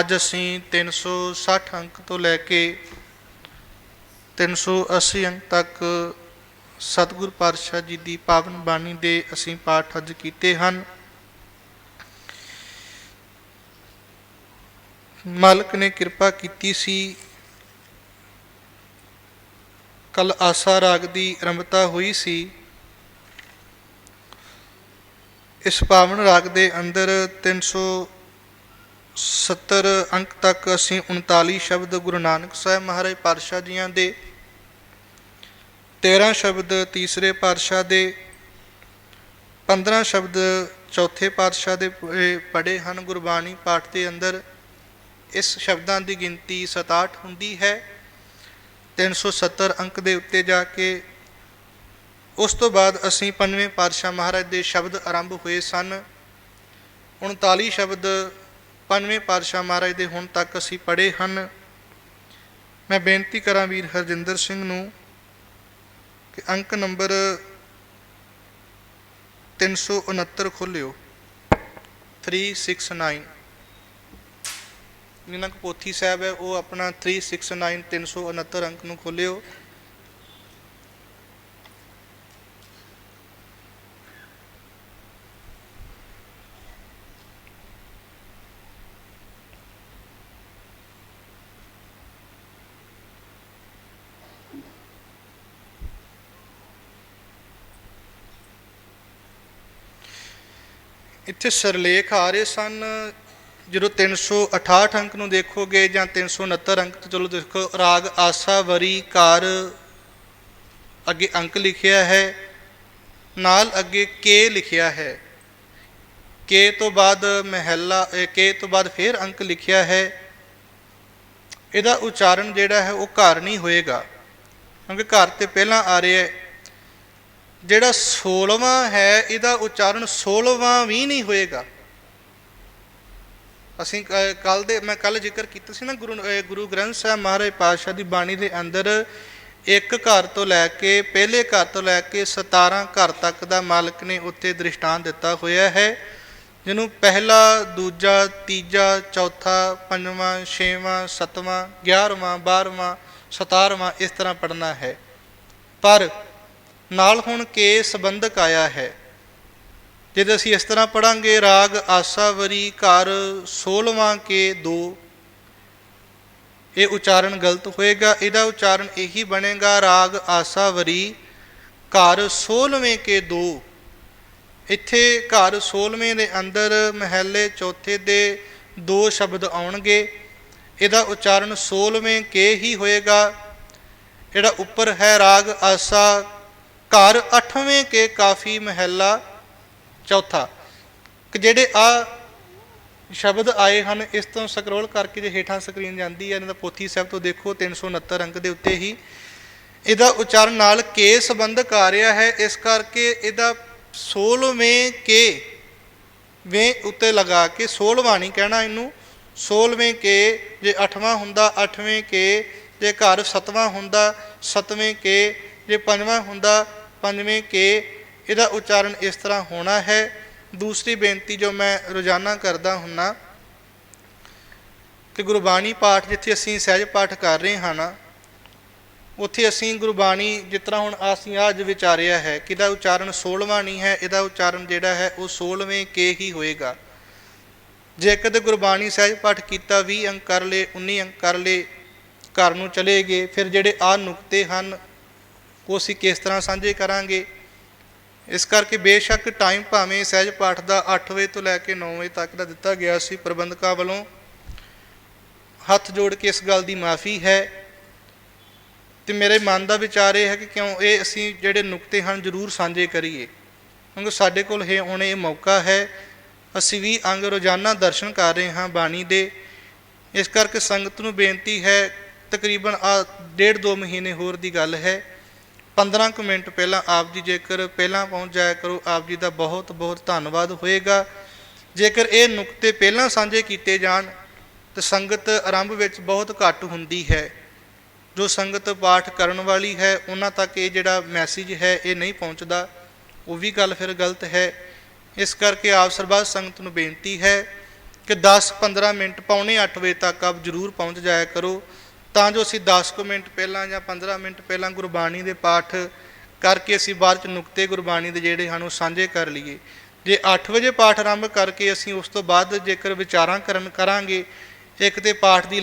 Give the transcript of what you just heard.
ਅੱਜ ਅਸੀਂ 360 ਅੰਕ ਤੋਂ ਲੈ ਕੇ 380 ਅੰਕ ਤੱਕ ਸਤਿਗੁਰ ਪਾਤਸ਼ਾਹ ਜੀ ਦੀ ਪਾਵਨ ਬਾਣੀ ਦੇ ਅਸੀਂ ਪਾਠ ਅੱਜ ਕੀਤੇ ਹਨ। ਮਾਲਕ ਨੇ ਕਿਰਪਾ ਕੀਤੀ ਸੀ। ਕੱਲ ਆਸਾ ਰਾਗ ਦੀ ਆਰੰਭਤਾ ਹੋਈ ਸੀ। ਇਸ ਪਾਵਨ ਰਾਗ ਦੇ ਅੰਦਰ 370 ਅੰਕ ਤੱਕ ਅਸੀਂ 39 ਸ਼ਬਦ ਗੁਰੂ ਨਾਨਕ ਸਾਹਿਬ ਮਹਾਰਾਜ ਪਾਤਸ਼ਾਹ ਜੀਆਂ ਦੇ 13 ਸ਼ਬਦ ਤੀਸਰੇ ਪਾਤਸ਼ਾਹ ਦੇ 15 ਸ਼ਬਦ ਚੌਥੇ ਪਾਤਸ਼ਾਹ ਦੇ ਪੜੇ ਹਨ ਗੁਰਬਾਣੀ ਪਾਠ ਦੇ ਅੰਦਰ। ਇਸ ਸ਼ਬਦਾਂ ਦੀ ਗਿਣਤੀ 67 ਹੁੰਦੀ ਹੈ। 370 ਅੰਕ ਦੇ ਉੱਤੇ ਜਾ ਕੇ ਉਸ ਤੋਂ ਬਾਅਦ ਅਸੀਂ ਪੰਜਵੇਂ ਪਾਤਸ਼ਾਹ ਮਹਾਰਾਜ ਦੇ ਸ਼ਬਦ ਆਰੰਭ ਹੋਏ ਸਨ। 39 ਸ਼ਬਦ ਪੰਜਵੇਂ ਪਾਤਸ਼ਾਹ ਮਹਾਰਾਜ ਦੇ ਹੁਣ ਤੱਕ ਅਸੀਂ ਪੜ੍ਹੇ ਹਨ। ਮੈਂ ਬੇਨਤੀ ਕਰਾਂ ਵੀਰ ਹਰਜਿੰਦਰ ਸਿੰਘ ਨੂੰ ਕਿ ਅੰਕ ਨੰਬਰ 369 ਖੋਲਿਓ। 369 ਜਿਨ੍ਹਾਂ ਕੋ ਪੋਥੀ ਸਾਹਿਬ ਹੈ, ਉਹ ਆਪਣਾ 369 369 ਅੰਕ ਨੂੰ ਖੋਲਿਓ। ਇੱਥੇ ਸਰਲੇਖ ਆ ਰਹੇ ਸਨ। ਜਦੋਂ 368 ਅੰਕ ਨੂੰ ਦੇਖੋਗੇ ਜਾਂ 369 ਅੰਕ, ਤੋਂ ਚਲੋ ਦੇਖੋ, ਰਾਗ ਆਸਾ ਵਰੀ ਕਾਰ ਅੱਗੇ ਅੰਕ ਲਿਖਿਆ ਹੈ, ਨਾਲ ਅੱਗੇ ਕੇ ਲਿਖਿਆ ਹੈ। ਕੇ ਤੋਂ ਬਾਅਦ ਮਹਿਲਾ ਕੇ ਤੋਂ ਬਾਅਦ ਫਿਰ ਅੰਕ ਲਿਖਿਆ ਹੈ। ਇਹਦਾ ਉਚਾਰਨ ਜਿਹੜਾ ਹੈ, ਉਹ ਘਰ ਨਹੀਂ ਹੋਏਗਾ, ਕਿਉਂਕਿ ਘਰ ਤੇ ਪਹਿਲਾਂ ਆ ਰਿਹਾ ਹੈ। ਜਿਹੜਾ 16ਵਾਂ ਹੈ, ਇਹਦਾ ਉਚਾਰਨ 16ਵਾਂ ਵੀ ਨਹੀਂ ਹੋਏਗਾ। ਅਸੀਂ ਕੱਲ ਦੇ, ਮੈਂ ਕੱਲ ਜ਼ਿਕਰ ਕੀਤਾ ਸੀ ਨਾ ਗੁਰੂ ਗੁਰੂ ਗ੍ਰੰਥ ਸਾਹਿਬ ਮਹਾਰਾਜ ਪਾਤਸ਼ਾਹ ਦੀ ਬਾਣੀ ਦੇ ਅੰਦਰ ਇੱਕ ਘਰ ਤੋਂ ਲੈ ਕੇ, ਪਹਿਲੇ ਘਰ ਤੋਂ ਲੈ ਕੇ 17 ਘਰ ਤੱਕ ਦਾ ਮਾਲਕ ਨੇ ਉੱਤੇ ਦ੍ਰਿਸ਼ਟਾਂਤ ਦਿੱਤਾ ਹੋਇਆ ਹੈ, ਜਿਹਨੂੰ ਪਹਿਲਾ, ਦੂਜਾ, ਤੀਜਾ, ਚੌਥਾ, ਪੰਜਵਾਂ, ਛੇਵਾਂ, ਸੱਤਵਾਂ 11ਵਾਂ 12ਵਾਂ 17ਵਾਂ ਇਸ ਤਰ੍ਹਾਂ ਪੜਨਾ ਹੈ। ਪਰ ਨਾਲ ਹੁਣ ਕੇ ਸੰਬੰਧਕ ਆਇਆ ਹੈ। ਜਦ ਅਸੀਂ ਇਸ ਤਰ੍ਹਾਂ ਪੜਾਂਗੇ ਰਾਗ ਆਸਾਵਰੀ ਘਰ 16ਵਾਂ ਕੇ 2 ਇਹ ਉਚਾਰਨ ਗਲਤ ਹੋਏਗਾ, ਇਹਦਾ ਉਚਾਰਨ ਇਹੀ ਬਣੇਗਾ, ਰਾਗ ਆਸਾਵਰੀ ਘਰ 16ਵੇਂ ਕੇ 2 ਇੱਥੇ ਘਰ 16ਵੇਂ ਦੇ ਅੰਦਰ ਮਹੱਲੇ ਚੌਥੇ ਦੇ ਦੋ ਸ਼ਬਦ ਆਉਣਗੇ। ਇਹਦਾ ਉਚਾਰਨ 16ਵੇਂ ਕੇ ਹੀ ਹੋਏਗਾ। ਜਿਹੜਾ ਉੱਪਰ ਹੈ, ਰਾਗ ਆਸਾ ਘਰ 8ਵੇਂ ਕੇ ਕਾਫੀ ਮਹੱਲਾ ਚੌਥਾ। ਕਿ ਜਿਹੜੇ ਆ ਸ਼ਬਦ ਆਏ ਹਨ, ਇਸ ਤੋਂ ਸਕਰੋਲ ਕਰਕੇ ਜੇ ਹੇਠਾਂ ਸਕਰੀਨ ਜਾਂਦੀ ਹੈ, ਇਹਨਾਂ ਦਾ ਪੋਥੀ ਸਾਹਿਬ ਤੋਂ ਦੇਖੋ 369 ਅੰਕ ਦੇ ਉੱਤੇ ਹੀ। ਇਹਦਾ ਉਚਾਰਨ ਨਾਲ ਕੇ ਸੰਬੰਧਕ ਆ ਰਿਹਾ ਹੈ, ਇਸ ਕਰਕੇ ਇਹਦਾ 16ਵੇਂ ਕੇ ਵੇਂ ਉੱਤੇ ਲਗਾ ਕੇ 16ਵਾਂ ਨਹੀਂ ਕਹਿਣਾ ਇਹਨੂੰ 16ਵੇਂ ਕੇ ਜੇ 8ਵਾਂ ਹੁੰਦਾ 8ਵੇਂ ਕੇ ਜੇ ਘਰ 7ਵਾਂ ਹੁੰਦਾ 7ਵੇਂ ਕੇ ਜੇ ਪੰਜਵਾਂ ਹੁੰਦਾ ਪੰਜਵੇਂ ਕੇ ਇਹਦਾ ਉਚਾਰਨ ਇਸ ਤਰ੍ਹਾਂ ਹੋਣਾ ਹੈ। ਦੂਸਰੀ ਬੇਨਤੀ ਜੋ ਮੈਂ ਰੋਜ਼ਾਨਾ ਕਰਦਾ ਹੁੰਨਾ, ਕਿ ਗੁਰਬਾਣੀ ਪਾਠ ਜਿੱਥੇ ਅਸੀਂ ਸਹਿਜ ਪਾਠ ਕਰ ਰਹੇ ਹਾਂ ਉੱਥੇ ਅਸੀਂ ਗੁਰਬਾਣੀ ਜਿਸ ਤਰ੍ਹਾਂ ਹੁਣ ਅਸੀਂ ਅੱਜ ਵਿਚਾਰਿਆ ਹੈ ਕਿ ਇਹਦਾ ਉਚਾਰਨ 16ਵਾਂ ਨਹੀਂ ਹੈ, ਇਹਦਾ ਉਚਾਰਨ ਜਿਹੜਾ ਹੈ ਉਹ 16ਵੇਂ ਕੇ ਹੀ ਹੋਏਗਾ। ਜੇ ਕਦੇ ਗੁਰਬਾਣੀ ਸਹਿਜ ਪਾਠ ਕੀਤਾ 20 ਅੰਕ ਕਰ ਲੇ 19 ਅੰਕ ਕਰ ਲੇ ਘਰ ਨੂੰ ਚਲੇ ਗਏ, ਫਿਰ ਜਿਹੜੇ ਆ ਨੁਕਤੇ ਹਨ ਉਹ ਅਸੀਂ ਕਿਸ ਤਰ੍ਹਾਂ ਸਾਂਝੇ ਕਰਾਂਗੇ? ਇਸ ਕਰਕੇ ਬੇਸ਼ੱਕ ਟਾਈਮ ਭਾਵੇਂ ਸਹਿਜ ਪਾਠ ਦਾ 8 ਵਜੇ ਤੋਂ ਲੈ ਕੇ 9 ਵਜੇ ਤੱਕ ਦਾ ਦਿੱਤਾ ਗਿਆ ਸੀ ਪ੍ਰਬੰਧਕਾਂ ਵੱਲੋਂ। ਹੱਥ ਜੋੜ ਕੇ ਇਸ ਗੱਲ ਦੀ ਮਾਫੀ ਹੈ। ਤੇ ਮੇਰੇ ਮਨ ਦਾ ਵਿਚਾਰ ਇਹ ਹੈ ਕਿ ਕਿਉਂ ਇਹ ਅਸੀਂ ਜਿਹੜੇ ਨੁਕਤੇ ਹਨ ਜ਼ਰੂਰ ਸਾਂਝੇ ਕਰੀਏ। ਕਿਉਂਕਿ ਸਾਡੇ ਕੋਲ ਇਹ ਹੁਣ ਇਹ ਮੌਕਾ ਹੈ। ਅਸੀਂ ਵੀ ਅੰਗ ਰੋਜ਼ਾਨਾ ਦਰਸ਼ਨ ਕਰ ਰਹੇ ਹਾਂ ਬਾਣੀ ਦੇ। ਇਸ ਕਰਕੇ ਸੰਗਤ ਨੂੰ ਬੇਨਤੀ ਹੈ ਤਕਰੀਬਨ ਆ ਡੇਢ ਦੋ ਮਹੀਨੇ ਹੋਰ ਦੀ ਗੱਲ ਹੈ। 15 ਕੁ ਮਿੰਟ ਪਹਿਲਾਂ ਆਪ ਜੀ ਜੇਕਰ ਪਹਿਲਾਂ ਪਹੁੰਚ ਜਾਇਆ ਕਰੋ, ਆਪ ਜੀ ਦਾ ਬਹੁਤ ਬਹੁਤ ਧੰਨਵਾਦ ਹੋਏਗਾ। ਜੇਕਰ ਇਹ ਨੁਕਤੇ ਪਹਿਲਾਂ ਸਾਂਝੇ ਕੀਤੇ ਜਾਣ, ਤਾਂ ਸੰਗਤ ਆਰੰਭ ਵਿੱਚ ਬਹੁਤ ਘੱਟ ਹੁੰਦੀ ਹੈ। ਜੋ ਸੰਗਤ ਪਾਠ ਕਰਨ ਵਾਲੀ ਹੈ, ਉਹਨਾਂ ਤੱਕ ਇਹ ਜਿਹੜਾ ਮੈਸੇਜ ਹੈ, ਇਹ ਨਹੀਂ ਪਹੁੰਚਦਾ। ਉਹ ਵੀ ਗੱਲ ਫਿਰ ਗਲਤ ਹੈ। ਇਸ ਕਰਕੇ ਆਪ ਸਰਬੱਤ ਸੰਗਤ ਨੂੰ ਬੇਨਤੀ ਹੈ ਕਿ 10-15 ਮਿੰਟ, ਪੌਣੇ 8 ਵਜੇ ਤੱਕ ਆਪ ਜਰੂਰ ਪਹੁੰਚ ਜਾਇਆ ਕਰੋ। ਤਾਂ ਜੋ ਅਸੀਂ 10 ਕੁ ਮਿੰਟ ਪਹਿਲਾਂ ਜਾਂ 15 ਮਿੰਟ ਪਹਿਲਾਂ ਗੁਰਬਾਣੀ ਦੇ ਪਾਠ ਕਰਕੇ ਅਸੀਂ ਬਾਅਦ ਚ ਨੁਕਤੇ ਗੁਰਬਾਣੀ ਦੇ ਜਿਹੜੇ ਹਨ ਉਹ ਸਾਂਝੇ ਕਰ ਲਈਏ। ਜੇ 8 ਵਜੇ ਪਾਠ ਆਰੰਭ ਕਰਕੇ ਅਸੀਂ ਉਸ ਤੋਂ ਬਾਅਦ ਜੇਕਰ ਵਿਚਾਰਾਂ ਕਰਨ ਕਰਾਂਗੇ, ਇੱਕ ਤੇ ਪਾਠ ਦੀ